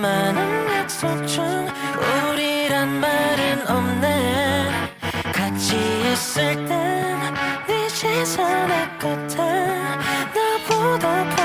많은 약속 중 우리란 말은 없네. 같이 있을 땐네 시선의 끝에 나보다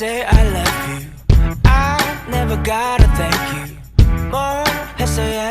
say I love you. I never gotta thank you. More, I say I